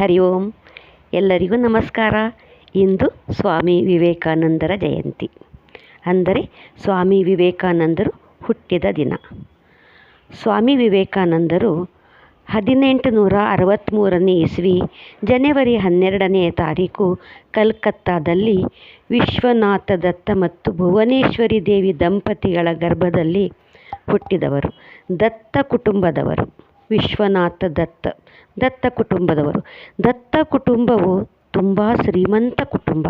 ಹರಿ ಓಂ. ಎಲ್ಲರಿಗೂ ನಮಸ್ಕಾರ. ಇಂದು ಸ್ವಾಮಿ ವಿವೇಕಾನಂದರ ಜಯಂತಿ. ಅಂದರೆ ಸ್ವಾಮಿ ವಿವೇಕಾನಂದರು ಹುಟ್ಟಿದ ದಿನ. ಸ್ವಾಮಿ ವಿವೇಕಾನಂದರು ಹದಿನೆಂಟು ನೂರ ಅರವತ್ತ್ಮೂರನೇ ಇಸ್ವಿ ಜನವರಿ ಹನ್ನೆರಡನೆಯ ತಾರೀಕು ಕಲ್ಕತ್ತಾದಲ್ಲಿ ವಿಶ್ವನಾಥ ದತ್ತ ಮತ್ತು ಭುವನೇಶ್ವರಿ ದೇವಿ ದಂಪತಿಗಳ ಗರ್ಭದಲ್ಲಿ ಹುಟ್ಟಿದವರು. ದತ್ತ ಕುಟುಂಬದವರು. ವಿಶ್ವನಾಥ ದತ್ತ ದತ್ತ ಕುಟುಂಬದವರು. ದತ್ತ ಕುಟುಂಬವು ತುಂಬ ಶ್ರೀಮಂತ ಕುಟುಂಬ.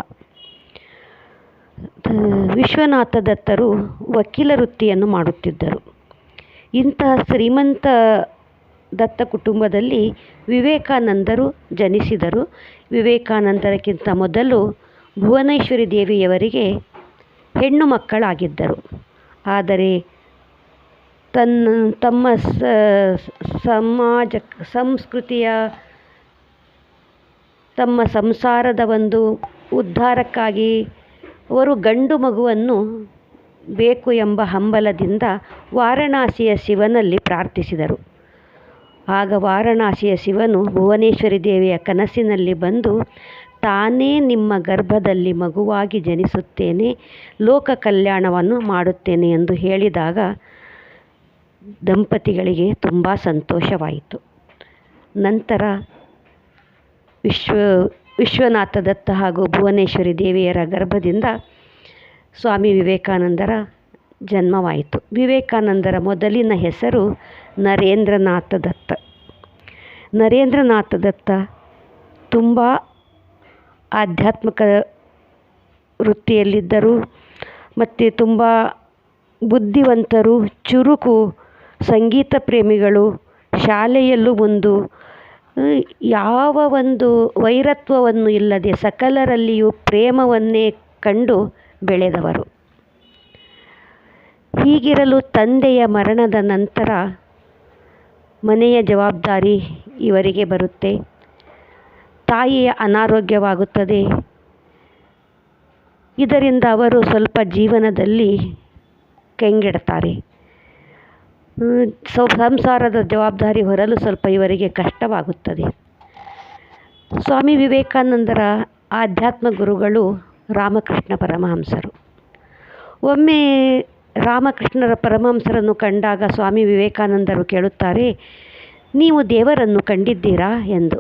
ವಿಶ್ವನಾಥ ದತ್ತರು ವಕೀಲ ವೃತ್ತಿಯನ್ನು ಮಾಡುತ್ತಿದ್ದರು. ಇಂತಹ ಶ್ರೀಮಂತ ದತ್ತ ಕುಟುಂಬದಲ್ಲಿ ವಿವೇಕಾನಂದರು ಜನಿಸಿದರು. ವಿವೇಕಾನಂದರಕ್ಕಿಂತ ಮೊದಲು ಭುವನೇಶ್ವರಿ ದೇವಿಯವರಿಗೆ ಹೆಣ್ಣು ಮಕ್ಕಳಾಗಿದ್ದರು. ಆದರೆ ತನ್ನ, ತಮ್ಮ ಸಮಾಜ, ಸಂಸ್ಕೃತಿಯ, ತಮ್ಮ ಸಂಸಾರದ ಒಂದು ಉದ್ಧಾರಕ್ಕಾಗಿ ಅವರು ಗಂಡು ಮಗುವನ್ನು ಬೇಕು ಎಂಬ ಹಂಬಲದಿಂದ ವಾರಣಾಸಿಯ ಶಿವನಲ್ಲಿ ಪ್ರಾರ್ಥಿಸಿದರು. ಆಗ ವಾರಣಾಸಿಯ ಶಿವನು ಭುವನೇಶ್ವರಿ ದೇವಿಯ ಕನಸಿನಲ್ಲಿ ಬಂದು, ತಾನೇ ನಿಮ್ಮ ಗರ್ಭದಲ್ಲಿ ಮಗುವಾಗಿ ಜನಿಸುತ್ತೇನೆ ಲೋಕ ಕಲ್ಯಾಣವನ್ನು ಮಾಡುತ್ತೇನೆ ಎಂದು ಹೇಳಿದಾಗ ದಂಪತಿಗಳಿಗೆ ತುಂಬ ಸಂತೋಷವಾಯಿತು. ನಂತರ ವಿಶ್ವ ವಿಶ್ವನಾಥ ದತ್ತ ಹಾಗೂ ಭುವನೇಶ್ವರಿ ದೇವಿಯರ ಗರ್ಭದಿಂದ ಸ್ವಾಮಿ ವಿವೇಕಾನಂದರ ಜನ್ಮವಾಯಿತು. ವಿವೇಕಾನಂದರ ಮೊದಲಿನ ಹೆಸರು ನರೇಂದ್ರನಾಥ ದತ್ತ ನರೇಂದ್ರನಾಥ ದತ್ತ ತುಂಬ ಆಧ್ಯಾತ್ಮಿಕ ವೃತ್ತಿಯಲ್ಲಿದ್ದರು, ಮತ್ತು ತುಂಬ ಬುದ್ಧಿವಂತರು, ಚುರುಕು ಸಂಗೀತ ಪ್ರೇಮಿಗಳು ಶಾಲೆಯಲ್ಲೂ ಒಂದು ಯಾವ ಒಂದು ವೈರತ್ವವನ್ನು ಇಲ್ಲದೆ ಸಕಲರಲ್ಲಿಯೂ ಪ್ರೇಮವನ್ನೇ ಕಂಡು ಬೆಳೆದವರು. ಹೀಗಿರಲು ತಂದೆಯ ಮರಣದ ನಂತರ ಮನೆಯ ಜವಾಬ್ದಾರಿ ಇವರಿಗೆ ಬರುತ್ತೆ. ತಾಯಿಯ ಅನಾರೋಗ್ಯವಾಗುತ್ತದೆ. ಇದರಿಂದ ಅವರು ಸ್ವಲ್ಪ ಜೀವನದಲ್ಲಿ ಕಂಗೆಡ್ತಾರೆ. ಸಂಸಾರದ ಜವಾಬ್ದಾರಿ ಹೊರಲು ಸ್ವಲ್ಪ ಇವರಿಗೆ ಕಷ್ಟವಾಗುತ್ತದೆ. ಸ್ವಾಮಿ ವಿವೇಕಾನಂದರ ಆಧ್ಯಾತ್ಮ ಗುರುಗಳು ರಾಮಕೃಷ್ಣ ಪರಮಹಂಸರು. ಒಮ್ಮೆ ರಾಮಕೃಷ್ಣರ ಪರಮಹಂಸರನ್ನು ಕಂಡಾಗ ಸ್ವಾಮಿ ವಿವೇಕಾನಂದರು ಕೇಳುತ್ತಾರೆ, ನೀವು ದೇವರನ್ನು ಕಂಡಿದ್ದೀರಾ? ಎಂದು.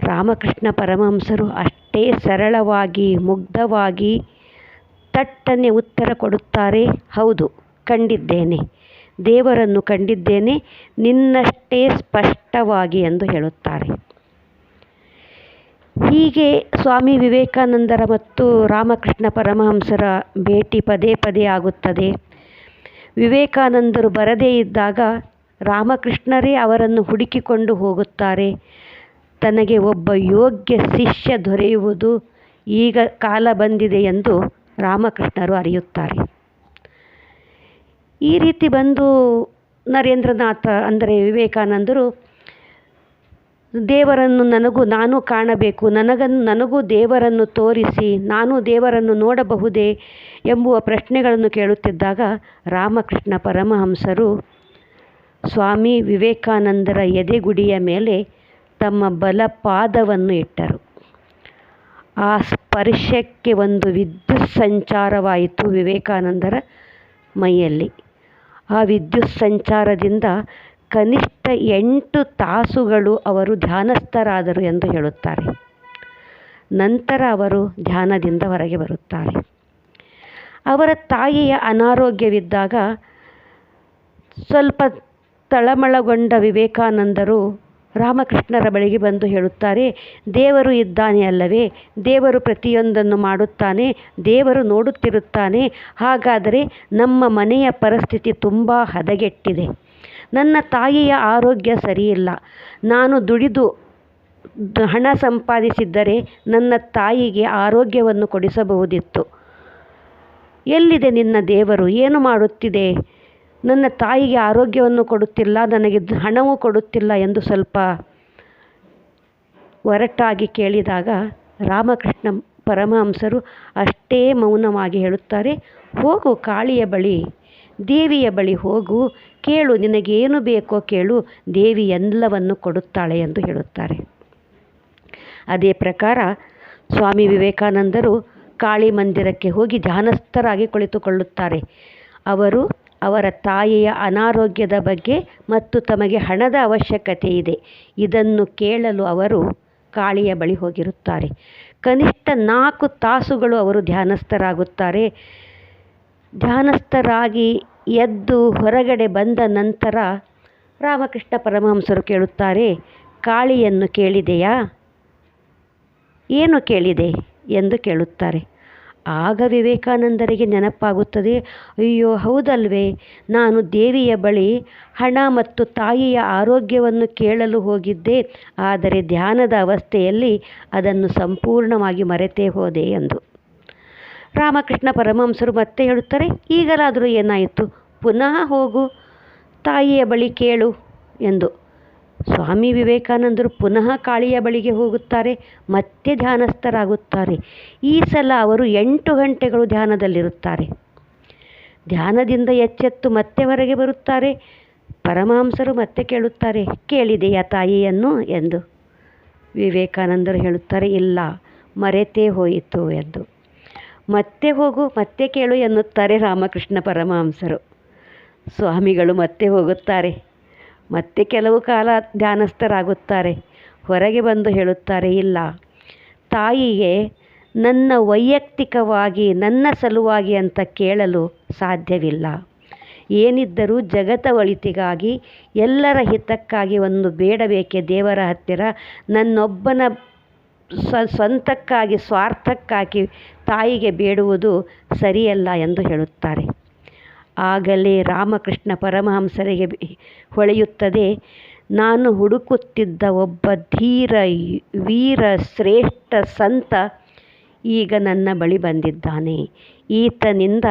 ರಾಮಕೃಷ್ಣ ಪರಮಹಂಸರು ಅಷ್ಟೇ ಸರಳವಾಗಿ, ಮುಗ್ಧವಾಗಿ ತಟ್ಟನೆ ಉತ್ತರ ಕೊಡುತ್ತಾರೆ, ಹೌದು, ಕಂಡಿದ್ದೇನೆ. ದೇವರನ್ನು ಕಂಡಿದ್ದೇನೆ, ನಿನ್ನಷ್ಟೇ ಸ್ಪಷ್ಟವಾಗಿ ಎಂದು ಹೇಳುತ್ತಾರೆ. ಹೀಗೆ ಸ್ವಾಮಿ ವಿವೇಕಾನಂದರ ಮತ್ತು ರಾಮಕೃಷ್ಣ ಪರಮಹಂಸರ ಭೇಟಿ ಪದೇ ಪದೇ ಆಗುತ್ತದೆ. ವಿವೇಕಾನಂದರು ಬರದೇ ಇದ್ದಾಗ ರಾಮಕೃಷ್ಣರೇ ಅವರನ್ನು ಹುಡುಕಿಕೊಂಡು ಹೋಗುತ್ತಾರೆ. ತನಗೆ ಒಬ್ಬ ಯೋಗ್ಯ ಶಿಷ್ಯ ದೊರೆಯುವುದು ಈಗ ಕಾಲ ಬಂದಿದೆ ಎಂದು ರಾಮಕೃಷ್ಣರು ಅರಿಯುತ್ತಾರೆ. ಈ ರೀತಿ ಬಂದು ನರೇಂದ್ರನಾಥ ಅಂದರೆ ವಿವೇಕಾನಂದರು, ದೇವರನ್ನು ನನಗೂ ನಾನು ಕಾಣಬೇಕು ನನಗನ್ನು ನನಗೂ ದೇವರನ್ನು ತೋರಿಸಿ, ನಾನು ದೇವರನ್ನು ನೋಡಬಹುದೇ ಎಂಬುವ ಪ್ರಶ್ನೆಗಳನ್ನು ಕೇಳುತ್ತಿದ್ದಾಗ ರಾಮಕೃಷ್ಣ ಪರಮಹಂಸರು, ಸ್ವಾಮಿ ವಿವೇಕಾನಂದರ ಎದೆಗುಡಿಯ ಮೇಲೆ ತಮ್ಮ ಬಲ ಪಾದವನ್ನು ಇಟ್ಟರು. ಆ ಸ್ಪರ್ಶಕ್ಕೆ ಒಂದು ವಿದ್ಯುತ್ ಸಂಚಾರವಾಯಿತು ವಿವೇಕಾನಂದರ ಮೈಯಲ್ಲಿ. ಆ ವಿದ್ಯುತ್ ಸಂಚಾರದಿಂದ ಕನಿಷ್ಠ ಎಂಟು ತಾಸುಗಳು ಅವರು ಧ್ಯಾನಸ್ಥರಾದರು ಎಂದು ಹೇಳುತ್ತಾರೆ. ನಂತರ ಅವರು ಧ್ಯಾನದಿಂದ ಹೊರಗೆ ಬರುತ್ತಾರೆ. ಅವರ ತಾಯಿಯ ಅನಾರೋಗ್ಯವಿದ್ದಾಗ ಸ್ವಲ್ಪ ತಳಮಳಗೊಂಡ ವಿವೇಕಾನಂದರು ರಾಮಕೃಷ್ಣರ ಬಳಿಗೆ ಬಂದು ಹೇಳುತ್ತಾರೆ, ದೇವರು ಇದ್ದಾನೆ ಅಲ್ಲವೇ? ದೇವರು ಪ್ರತಿಯೊಂದನ್ನು ಮಾಡುತ್ತಾನೆ, ದೇವರು ನೋಡುತ್ತಿರುತ್ತಾನೆ. ಹಾಗಾದರೆ ನಮ್ಮ ಮನೆಯ ಪರಿಸ್ಥಿತಿ ತುಂಬ ಹದಗೆಟ್ಟಿದೆ. ನನ್ನ ತಾಯಿಯ ಆರೋಗ್ಯ ಸರಿಯಿಲ್ಲ. ನಾನು ದುಡಿದು ಹಣ ಸಂಪಾದಿಸಿದ್ದರೆ ನನ್ನ ತಾಯಿಗೆ ಆರೋಗ್ಯವನ್ನು ಕೊಡಿಸಬಹುದಿತ್ತು. ಎಲ್ಲಿದೆ ನಿನ್ನ ದೇವರು? ಏನು ಮಾಡುತ್ತಿದೆ? ನನ್ನ ತಾಯಿಗೆ ಆರೋಗ್ಯವನ್ನು ಕೊಡುತ್ತಿಲ್ಲ, ನನಗೆ ಹಣವೂ ಕೊಡುತ್ತಿಲ್ಲ ಎಂದು ಸ್ವಲ್ಪ ಒರಟಾಗಿ ಕೇಳಿದಾಗ ರಾಮಕೃಷ್ಣ ಪರಮಹಂಸರು ಅಷ್ಟೇ ಮೌನವಾಗಿ ಹೇಳುತ್ತಾರೆ, ಹೋಗು ಕಾಳಿಯ ಬಳಿ, ದೇವಿಯ ಬಳಿ ಹೋಗು, ಕೇಳು ನಿನಗೇನು ಬೇಕೋ ಕೇಳು, ದೇವಿ ಎಲ್ಲವನ್ನು ಕೊಡುತ್ತಾಳೆ ಎಂದು ಹೇಳುತ್ತಾರೆ. ಅದೇ ಪ್ರಕಾರ ಸ್ವಾಮಿ ವಿವೇಕಾನಂದರು ಕಾಳಿ ಮಂದಿರಕ್ಕೆ ಹೋಗಿ ಧ್ಯಾನಸ್ಥರಾಗಿ ಕುಳಿತುಕೊಳ್ಳುತ್ತಾರೆ. ಅವರು ಅವರ ತಾಯಿಯ ಅನಾರೋಗ್ಯದ ಬಗ್ಗೆ ಮತ್ತು ತಮಗೆ ಹಣದ ಅವಶ್ಯಕತೆ ಇದೆ. ಇದನ್ನು ಕೇಳಲು ಅವರು ಕಾಳಿಯ ಬಳಿ ಹೋಗಿರುತ್ತಾರೆ. ಕನಿಷ್ಠ ನಾಲ್ಕು ತಾಸುಗಳು ಅವರು ಧ್ಯಾನಸ್ಥರಾಗುತ್ತಾರೆ. ಧ್ಯಾನಸ್ಥರಾಗಿ ಎದ್ದು ಹೊರಗಡೆ ಬಂದ ನಂತರ ರಾಮಕೃಷ್ಣ ಪರಮಹಂಸರು ಕೇಳುತ್ತಾರೆ, ಕಾಳಿಯನ್ನು ಕೇಳಿದೆಯಾ? ಏನು ಕೇಳಿದೆ? ಎಂದು ಕೇಳುತ್ತಾರೆ. ಆಗ ವಿವೇಕಾನಂದರಿಗೆ ನೆನಪಾಗುತ್ತದೆ, ಅಯ್ಯೋ, ಹೌದಲ್ವೇ? ನಾನು ದೇವಿಯ ಬಳಿ ಹಣ ಮತ್ತು ತಾಯಿಯ ಆರೋಗ್ಯವನ್ನು ಕೇಳಲು ಹೋಗಿದ್ದೆ. ಆದರೆ ಧ್ಯಾನದ ಅವಸ್ಥೆಯಲ್ಲಿ ಅದನ್ನು ಸಂಪೂರ್ಣವಾಗಿ ಮರೆತೇ ಹೋದೆ ಎಂದು. ರಾಮಕೃಷ್ಣ ಪರಮಹಂಸರು ಮತ್ತೆ ಹೇಳುತ್ತಾರೆ, ಈಗಲಾದರೂ ಏನಾಯಿತು? ಪುನಃ ಹೋಗು, ತಾಯಿಯ ಬಳಿ ಕೇಳು ಎಂದು. ಸ್ವಾಮಿ ವಿವೇಕಾನಂದರು ಪುನಃ ಕಾಳಿಯ ಬಳಿಗೆ ಹೋಗುತ್ತಾರೆ, ಮತ್ತೆ ಧ್ಯಾನಸ್ಥರಾಗುತ್ತಾರೆ. ಈ ಸಲ ಅವರು ಎಂಟು ಗಂಟೆಗಳು ಧ್ಯಾನದಲ್ಲಿರುತ್ತಾರೆ. ಧ್ಯಾನದಿಂದ ಎಚ್ಚೆತ್ತು ಮತ್ತೆ ಹೊರಗೆ ಬರುತ್ತಾರೆ. ಪರಮಹಂಸರು ಮತ್ತೆ ಕೇಳುತ್ತಾರೆ, ಕೇಳಿದೆಯಾ ತಾಯಿಯನ್ನು? ಎಂದು. ವಿವೇಕಾನಂದರು ಹೇಳುತ್ತಾರೆ, ಇಲ್ಲ, ಮರೆತೇ ಹೋಯಿತು ಎಂದು. ಮತ್ತೆ ಹೋಗು, ಮತ್ತೆ ಕೇಳು ಎನ್ನುತ್ತಾರೆ ರಾಮಕೃಷ್ಣ ಪರಮಹಂಸರು ಸ್ವಾಮಿಗಳು ಮತ್ತೆ ಹೋಗುತ್ತಾರೆ. ಮತ್ತೆ ಕೆಲವು ಕಾಲ ಧ್ಯಾನಸ್ಥರಾಗುತ್ತಾರೆ. ಹೊರಗೆ ಬಂದು ಹೇಳುತ್ತಾರೆ, ಇಲ್ಲ, ತಾಯಿಗೆ ನನ್ನ ವೈಯಕ್ತಿಕವಾಗಿ, ನನ್ನ ಸಲುವಾಗಿ ಅಂತ ಕೇಳಲು ಸಾಧ್ಯವಿಲ್ಲ. ಏನಿದ್ದರೂ ಜಗತ್ತ ಒಳಿತಿಗಾಗಿ, ಎಲ್ಲರ ಹಿತಕ್ಕಾಗಿ ಒಂದು ಬೇಡಬೇಕೆ ದೇವರ ಹತ್ತಿರ, ನನ್ನೊಬ್ಬನ ಸ್ವ ಸ್ವಂತಕ್ಕಾಗಿ, ಸ್ವಾರ್ಥಕ್ಕಾಗಿ ತಾಯಿಗೆ ಬೇಡುವುದು ಸರಿಯಲ್ಲ ಎಂದು ಹೇಳುತ್ತಾರೆ. ಆಗಲೇ ರಾಮಕೃಷ್ಣ ಪರಮಹಂಸರಿಗೆ ಹೊಳೆಯುತ್ತದೆ. ನಾನು ಹುಡುಕುತ್ತಿದ್ದ ಒಬ್ಬ ಧೀರ ವೀರ ಶ್ರೇಷ್ಠ ಸಂತ ಈಗ ನನ್ನ ಬಳಿ ಬಂದಿದ್ದಾನೆ. ಈತನಿಂದ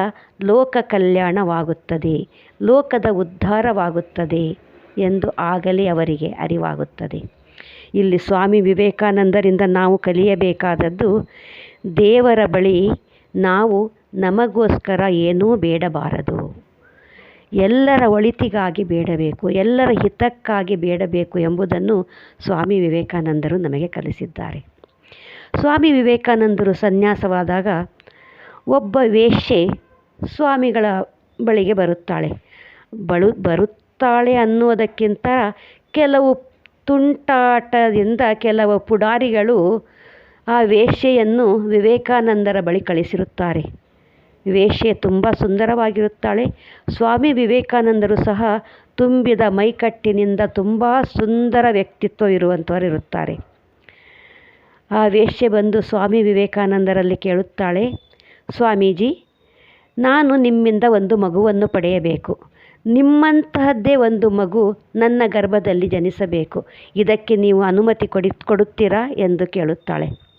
ಲೋಕ ಕಲ್ಯಾಣವಾಗುತ್ತದೆ, ಲೋಕದ ಉದ್ಧಾರವಾಗುತ್ತದೆ ಎಂದು ಆಗಲೇ ಅವರಿಗೆ ಅರಿವಾಗುತ್ತದೆ. ಇಲ್ಲಿ ಸ್ವಾಮಿ ವಿವೇಕಾನಂದರಿಂದ ನಾವು ಕಲಿಯಬೇಕಾದದ್ದು ದೇವರ ಬಳಿ ನಾವು ನಮಗೋಸ್ಕರ ಏನೂ ಬೇಡಬಾರದು. ಎಲ್ಲರ ಒಳಿತಿಗಾಗಿ ಬೇಡಬೇಕು, ಎಲ್ಲರ ಹಿತಕ್ಕಾಗಿ ಬೇಡಬೇಕು ಎಂಬುದನ್ನು ಸ್ವಾಮಿ ವಿವೇಕಾನಂದರು ನಮಗೆ ಕಲಿಸಿದ್ದಾರೆ. ಸ್ವಾಮಿ ವಿವೇಕಾನಂದರು ಸನ್ಯಾಸವಾದಾಗ ಒಬ್ಬ ವೇಶ್ಯೆ ಸ್ವಾಮಿಗಳ ಬಳಿಗೆ ಬರುತ್ತಾಳೆ. ಬಳು, ಬರುತ್ತಾಳೆ ಅನ್ನುವುದಕ್ಕಿಂತ ಕೆಲವು ತುಂಟಾಟದಿಂದ ಕೆಲವು ಪುಡಾರಿಗಳು ಆ ವೇಶ್ಯೆಯನ್ನು ವಿವೇಕಾನಂದರ ಬಳಿ ಕಳಿಸಿರುತ್ತಾರೆ. ವೇಶ್ಯೆ ತುಂಬ ಸುಂದರವಾಗಿರುತ್ತಾಳೆ. ಸ್ವಾಮಿ ವಿವೇಕಾನಂದರು ಸಹ ತುಂಬಿದ ಮೈಕಟ್ಟಿನಿಂದ ತುಂಬ ಸುಂದರ ವ್ಯಕ್ತಿತ್ವ ಇರುವಂಥವರು ಇರುತ್ತಾರೆ. ಆ ವೇಶ್ಯೆ ಬಂದು ಸ್ವಾಮಿ ವಿವೇಕಾನಂದರಲ್ಲಿ ಕೇಳುತ್ತಾಳೆ, ಸ್ವಾಮೀಜಿ, ನಾನು ನಿಮ್ಮಿಂದ ಒಂದು ಮಗುವನ್ನು ಪಡೆಯಬೇಕು. ನಿಮ್ಮಂತಹದ್ದೇ ಒಂದು ಮಗು ನನ್ನ ಗರ್ಭದಲ್ಲಿ ಜನಿಸಬೇಕು. ಇದಕ್ಕೆ ನೀವು ಅನುಮತಿ ಕೊಡಿ, ಕೊಡುತ್ತೀರಾ? ಎಂದು ಕೇಳುತ್ತಾಳೆ.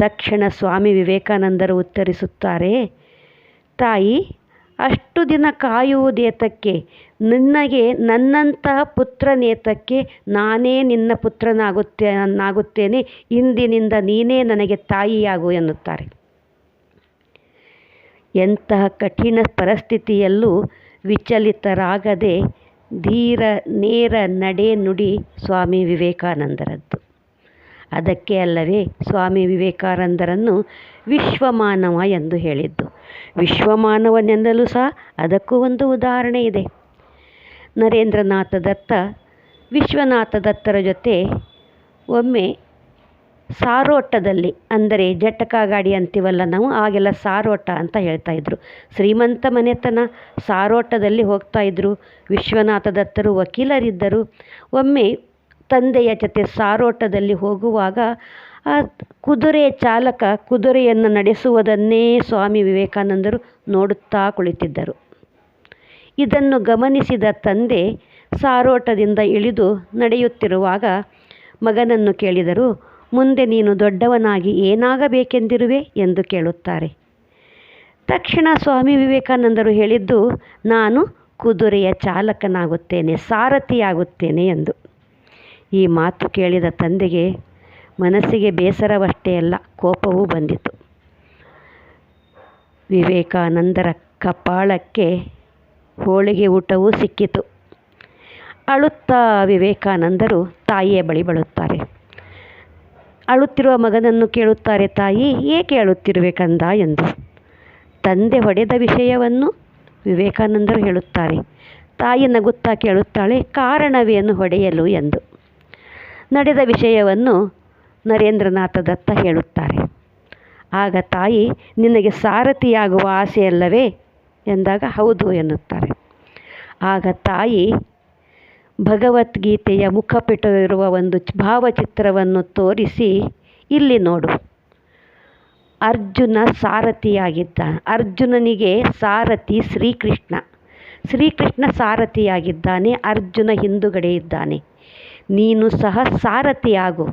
ತಕ್ಷಣ ಸ್ವಾಮಿ ವಿವೇಕಾನಂದರು ಉತ್ತರಿಸುತ್ತಾರೆ, ತಾಯಿ, ಅಷ್ಟು ದಿನ ಕಾಯುವುದೇತಕ್ಕೆ ನಿನಗೆ ನನ್ನಂತಹ ಪುತ್ರನೇತಕ್ಕೆ ನಾನೇ ನಿನ್ನ ಪುತ್ರನಾಗುತ್ತೆ ನಾಗುತ್ತೇನೆ. ಇಂದಿನಿಂದ ನೀನೇ ನನಗೆ ತಾಯಿಯಾಗು ಎನ್ನುತ್ತಾರೆ. ಎಂತಹ ಕಠಿಣ ಪರಿಸ್ಥಿತಿಯಲ್ಲೂ ವಿಚಲಿತರಾಗದೆ ಧೀರ, ನೇರ ನಡೆ ನುಡಿ ಸ್ವಾಮಿ ವಿವೇಕಾನಂದರದ್ದು. ಅದಕ್ಕೆ ಅಲ್ಲವೇ ಸ್ವಾಮಿ ವಿವೇಕಾನಂದರನ್ನು ವಿಶ್ವಮಾನವ ಎಂದು ಹೇಳಿದ್ದು. ವಿಶ್ವಮಾನವನೆಂದಲೂ ಸಹ ಅದಕ್ಕೂ ಒಂದು ಉದಾಹರಣೆ ಇದೆ. ನರೇಂದ್ರನಾಥ ದತ್ತ ವಿಶ್ವನಾಥ ದತ್ತರ ಜೊತೆ ಒಮ್ಮೆ ಸಾರೋಟದಲ್ಲಿ, ಅಂದರೆ ಜಟಕ ಗಾಡಿ ಅಂತೀವಲ್ಲ ನಾವು, ಆಗೆಲ್ಲ ಸಾರೋಟ ಅಂತ ಹೇಳ್ತಾಯಿದ್ರು ಶ್ರೀಮಂತ ಮನೆತನ, ಸಾರೋಟದಲ್ಲಿ ಹೋಗ್ತಾ ಹೋಗ್ತಾಯಿದ್ರು ವಿಶ್ವನಾಥ ದತ್ತರು ವಕೀಲರಿದ್ದರು. ಒಮ್ಮೆ ತಂದೆಯ ಜೊತೆ ಸಾರೋಟದಲ್ಲಿ ಹೋಗುವಾಗ ಆ ಕುದುರೆ ಚಾಲಕ ಕುದುರೆಯನ್ನು ನಡೆಸುವುದನ್ನೇ ಸ್ವಾಮಿ ವಿವೇಕಾನಂದರು ನೋಡುತ್ತಾ ಕುಳಿತಿದ್ದರು. ಇದನ್ನು ಗಮನಿಸಿದ ತಂದೆ ಸಾರೋಟದಿಂದ ಇಳಿದು ನಡೆಯುತ್ತಿರುವಾಗ ಮಗನನ್ನು ಕೇಳಿದರು, ಮುಂದೆ ನೀನು ದೊಡ್ಡವನಾಗಿ ಏನಾಗಬೇಕೆಂದಿರುವೆ? ಎಂದು ಕೇಳುತ್ತಾರೆ. ತಕ್ಷಣ ಸ್ವಾಮಿ ವಿವೇಕಾನಂದರು ಹೇಳಿದ್ದು, ನಾನು ಕುದುರೆಯ ಚಾಲಕನಾಗುತ್ತೇನೆ, ಸಾರಥಿಯಾಗುತ್ತೇನೆ ಎಂದು. ಈ ಮಾತು ಕೇಳಿದ ತಂದೆಗೆ ಮನಸ್ಸಿಗೆ ಬೇಸರವಷ್ಟೇ ಅಲ್ಲ, ಕೋಪವೂ ಬಂದಿತು. ವಿವೇಕಾನಂದರ ಕಪಾಳಕ್ಕೆ ಹೋಳಿಗೆ ಊಟವೂ ಸಿಕ್ಕಿತು. ಅಳುತ್ತಾ ವಿವೇಕಾನಂದರು ತಾಯಿಯ ಬಳಿ ಬಳುತ್ತಾರೆ ಅಳುತ್ತಿರುವ ಮಗನನ್ನು ಕೇಳುತ್ತಾರೆ, ತಾಯಿ, ಏಕೆ ಅಳುತ್ತಿರುವೆ ಎಂದು. ತಂದೆ ಹೊಡೆದ ವಿಷಯವನ್ನು ವಿವೇಕಾನಂದರು ಹೇಳುತ್ತಾರೆ. ತಾಯಿ ನಗುತ್ತಾ ಕೇಳುತ್ತಾಳೆ, ಕಾರಣವೇನು ಹೊಡೆಯಲು? ಎಂದು. ನಡೆದ ವಿಷಯವನ್ನು ನರೇಂದ್ರನಾಥ ದತ್ತ ಹೇಳುತ್ತಾರೆ. ಆಗ ತಾಯಿ, ನಿನಗೆ ಸಾರಥಿಯಾಗುವ ಆಸೆಯಲ್ಲವೇ? ಎಂದಾಗ, ಹೌದು ಎನ್ನುತ್ತಾರೆ. ಆಗ ತಾಯಿ ಭಗವದ್ಗೀತೆಯ ಮುಖಪಿಟವಿರುವ ಒಂದು ಭಾವಚಿತ್ರವನ್ನು ತೋರಿಸಿ, ಇಲ್ಲಿ ನೋಡು. ಅರ್ಜುನ ಸಾರಥಿಯಾಗಿದ್ದ, ಅರ್ಜುನನಿಗೆ ಸಾರಥಿ ಶ್ರೀಕೃಷ್ಣ. ಶ್ರೀಕೃಷ್ಣ ಸಾರಥಿಯಾಗಿದ್ದಾನೆ, ಅರ್ಜುನ ಹಿಂದುಗಡೆ ಇದ್ದಾನೆ. ನೀನು ಸಹ ಸಾರಥಿಯಾಗು.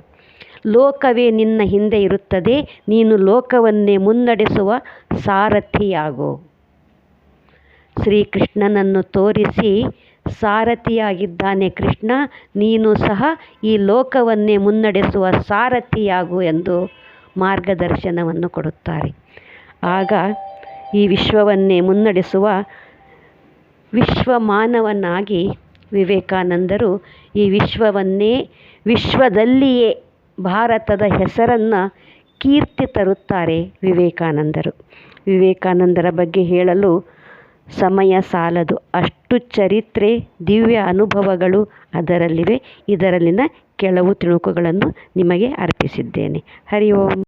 ಲೋಕವೇ ನಿನ್ನ ಹಿಂದೆ ಇರುತ್ತದೆ, ನೀನು ಲೋಕವನ್ನೇ ಮುನ್ನಡೆಸುವ ಸಾರಥಿಯಾಗು. ಶ್ರೀಕೃಷ್ಣನನ್ನು ತೋರಿಸಿ ಸಾರಥಿಯಾಗಿದ್ದಾನೆ ಕೃಷ್ಣ, ನೀನು ಸಹ ಈ ಲೋಕವನ್ನೇ ಮುನ್ನಡೆಸುವ ಸಾರಥಿಯಾಗು ಎಂದು ಮಾರ್ಗದರ್ಶನವನ್ನು ಕೊಡುತ್ತಾರೆ. ಆಗ ಈ ವಿಶ್ವವನ್ನೇ ಮುನ್ನಡೆಸುವ ವಿಶ್ವಮಾನವನಾಗಿ ವಿವೇಕಾನಂದರು, ಈ ವಿಶ್ವವನ್ನೇ ವಿಶ್ವದಲ್ಲಿಯೇ ಭಾರತದ ಹೆಸರನ್ನು ಕೀರ್ತಿ ತರುತ್ತಾರೆ ವಿವೇಕಾನಂದರು. ವಿವೇಕಾನಂದರ ಬಗ್ಗೆ ಹೇಳಲು ಸಮಯ ಸಾಲದು. ಅಷ್ಟು ಚರಿತ್ರೆ, ದಿವ್ಯ ಅನುಭವಗಳು ಅದರಲ್ಲಿವೆ. ಇದರಲ್ಲಿನ ಕೆಲವು ತಿಣುಕುಗಳನ್ನು ನಿಮಗೆ ಅರ್ಪಿಸಿದ್ದೇನೆ. ಹರಿ ಓಂ.